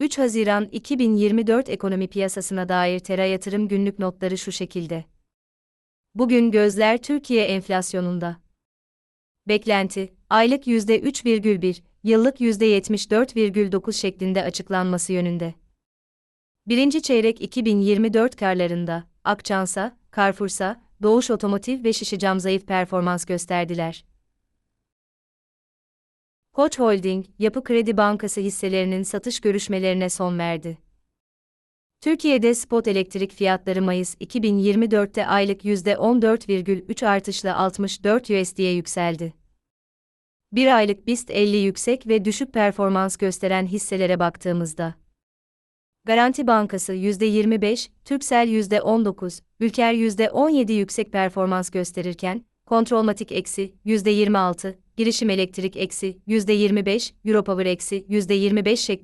3 Haziran 2024 ekonomi piyasasına dair Tera Yatırım günlük notları şu şekilde. Bugün gözler Türkiye enflasyonunda. Beklenti, aylık %3,1, yıllık %74,9 şeklinde açıklanması yönünde. Birinci çeyrek 2024 karlarında, Akçansa, Carrefour'sa, Doğuş Otomotiv ve Şişecam zayıf performans gösterdiler. Koç Holding, Yapı Kredi Bankası hisselerinin satış görüşmelerine son verdi. Türkiye'de spot elektrik fiyatları Mayıs 2024'te aylık %14,3 artışla 64 USD'ye yükseldi. Bir aylık BIST 50 yüksek ve düşük performans gösteren hisselere baktığımızda Garanti Bankası %25, Türksel %19, Ülker %17 yüksek performans gösterirken, Kontrolmatik eksi %26, Girişim Elektrik eksi %25, Europower eksi %25 şeklinde